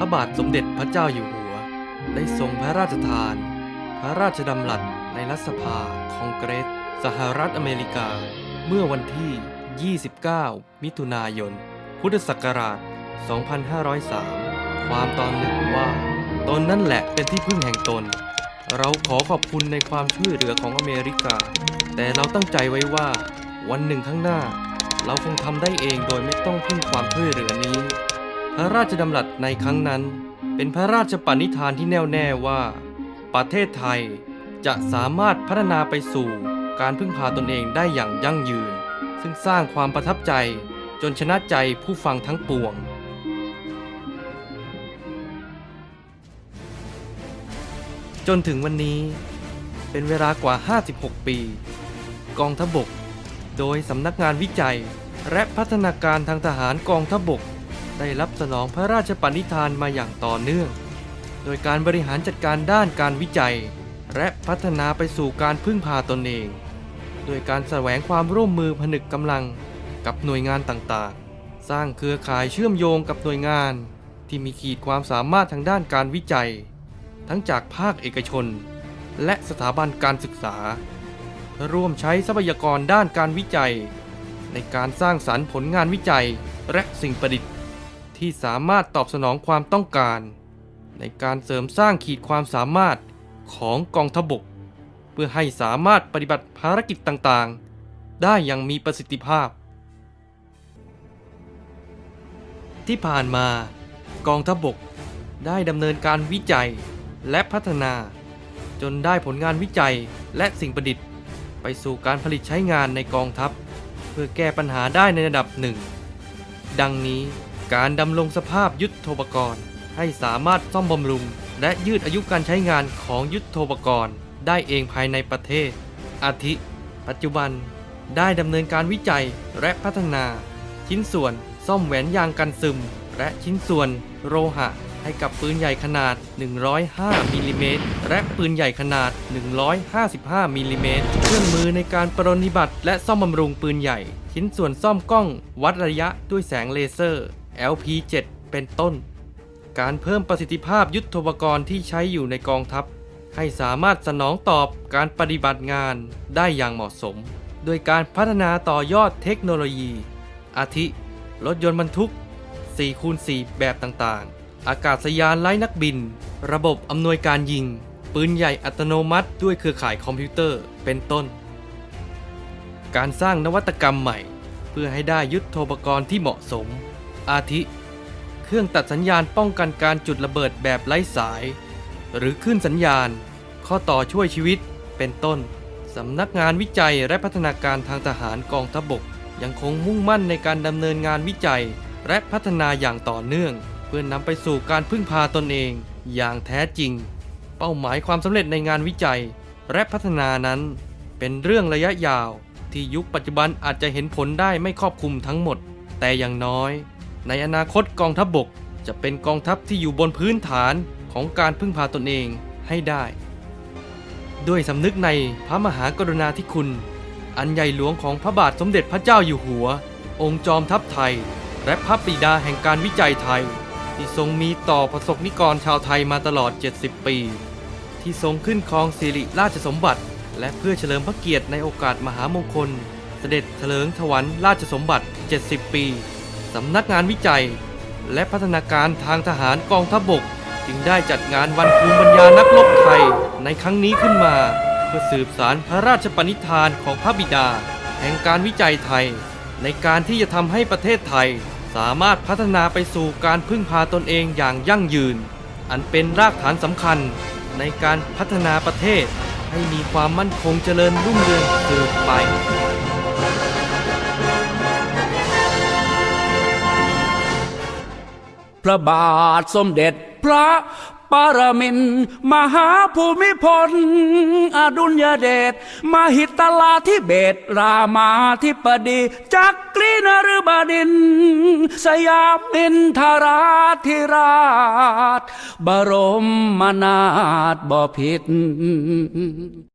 ระบาทสมเด็จพระเจ้าอยู่หัว ได้ทรงพระราชทาน พระราชดำรัสในรัฐสภาคองเกรส สหรัฐอเมริกา เมื่อวันที่ 29 มิถุนายน พุทธศักราช 2503 ความตอนหนึ่งว่า ตนนั่นแหละเป็นที่พึ่งแห่งตน เราขอขอบคุณในความช่วยเหลือของอเมริกา แต่เราตั้งใจไว้ว่า วันหนึ่งข้างหน้า เราคงทำได้เองโดยไม่ต้องพึ่งความช่วยเหลือนี้ พระราชดำรัสในครั้งนั้น เป็นพระราชปณิธานที่แน่วแน่ว่า ประเทศไทยจะสามารถพัฒนาไปสู่การพึ่งพาตนเองได้อย่างยั่งยืน ซึ่งสร้างความประทับใจจนชนะใจผู้ฟังทั้งปวง จนถึงวันนี้เป็นเวลากว่า 56 ปี กองทพบก โดยสำนักงานวิจัย และพัฒนาการทางทหารกองทพบก ได้รับสนองพระราชปณิธานมาอย่างต่อเนื่อง โดยการบริหารจัดการด้านการวิจัย และพัฒนาไปสู่การพึ่งพาตนเอง โดยการแสวงความร่วมมือผนึกกำลังกับหน่วยงานต่างๆ สร้างเครือข่ายเชื่อมโยงกับหน่วยงาน ที่มีขีดความสามารถทางด้านการวิจัย ทั้งจากภาคเอกชน และสถาบันการศึกษาเพื่อร่วมใช้ทรัพยากรด้านการวิจัย ในการสร้างสรรค์ผลงานวิจัยและสิ่งประดิษฐ์ ที่สามารถตอบสนองความต้องการ ในการเสริมสร้างขีดความสามารถของกองทบก เพื่อให้สามารถปฏิบัติภารกิจต่างๆ ได้อย่างมีประสิทธิภาพ ที่ผ่านมากองทบกได้ดำเนินการวิจัยและพัฒนา จนได้ผลงานวิจัยและสิ่งประดิษฐ์ ไปสู่การผลิตใช้งานในกองทัพ เพื่อแก้ปัญหาได้ในระดับหนึ่ง ดังนี้ การดำรงสภาพยุทโธปกรณ์ ให้สามารถซ่อมบำรุง และยืดอายุการใช้งานของยุทโธปกรณ์ ได้เองภายในประเทศ อาทิ ปัจจุบัน ได้ดำเนินการวิจัยและพัฒนา ชิ้นส่วนซ่อมแหวนยางกันซึม และชิ้นส่วนโลหะให้กับปืนใหญ่ขนาด 105มิลลิเมตรและปืนใหญ่ขนาด 155มิลลิเมตรเครื่องมือในการปรนิบัติและซ่อมบำรุงปืนใหญ่ ชิ้นส่วนซ่อมกล้องวัดระยะด้วยแสงเลเซอร์ LP7 เป็นต้น การเพิ่มประสิทธิภาพยุทธปกรณ์ที่ใช้อยู่ในกองทัพ ให้สามารถสนองตอบการปฏิบัติงานได้อย่างเหมาะสม โดยการพัฒนาต่อยอดเทคโนโลยี อาทิ รถยนต์บรรทุก4คูณ4แบบต่างๆ อากาศยานไร้นักบิน ระบบอำนวยการยิง ปืนใหญ่อัตโนมัติด้วยเครือข่ายคอมพิวเตอร์ เป็นต้น การสร้างนวัตกรรมใหม่ เพื่อให้ได้ยุทโธปกรณ์ที่เหมาะสม อาทิ เครื่องตัดสัญญาณป้องกันการจุดระเบิดแบบไร้สาย หรือขึ้นสัญญาณ ข้อต่อช่วยชีวิต เป็นต้น สำนักงานวิจัยและพัฒนาการทางทหารกองทัพบก ยังคงมุ่งมั่นในการดำเนินงานวิจัย และพัฒนาอย่างต่อเนื่อง เพื่อนนำไปสู่การพึ่งพาตนเอง อย่างแท้จริง เป้าหมายความสำเร็จในงานวิจัย และพัฒนานั้น เป็นเรื่องระยะยาวที่ยุคปัจจุบันอาจจะเห็นผลได้ไม่ครอบคลุมทั้งหมด แต่อย่างน้อย ในอนาคตกองทัพบบกจะเป็นกองทัพที่อยู่บนพื้นฐานของการพึ่งพาตนเองให้ได้ ด้วยสำนึกในพระมหากรุณาธิคุณ อันใหญ่หลวงของพระบาทสมเด็จพระเจ้าอยู่หัว องค์จอมทัพไทย และพระบิดาแห่งการวิจัยไทย ที่ทรงมีต่อประสบนิกรชาวไทยมาตลอด 70 ปี ที่ทรงขึ้นครองสิริราชสมบัติ และเพื่อเฉลิมพระเกียรติในโอกาสมหามงคล เสด็จเถลิงถวันราชสมบัติ 70 ปี สำนักงานวิจัย และพัฒนาการทางทหารกองทัพบก จึงได้จัดงานวันภูมิปัญญานักรบไทยในครั้งนี้ขึ้นมา เพื่อสืบสารพระราชปณิธานของพระบิดา แห่งการวิจัยไทย ในการที่จะทำให้ประเทศไทย สามารถพัฒนาไปสู่การพึ่งพาตนเองอย่างยั่งยืน อันเป็นรากฐานสำคัญในการพัฒนาประเทศให้มีความมั่นคงเจริญรุ่งเรืองสืบไป พระบาทสมเด็จพระปรมินทรมหาภูมิพล อดุลยเดชมหิตลาธิเบศรามาธิปดีจักรีนฤบดิน สยามินทราธิราช บรมนาถบพิตร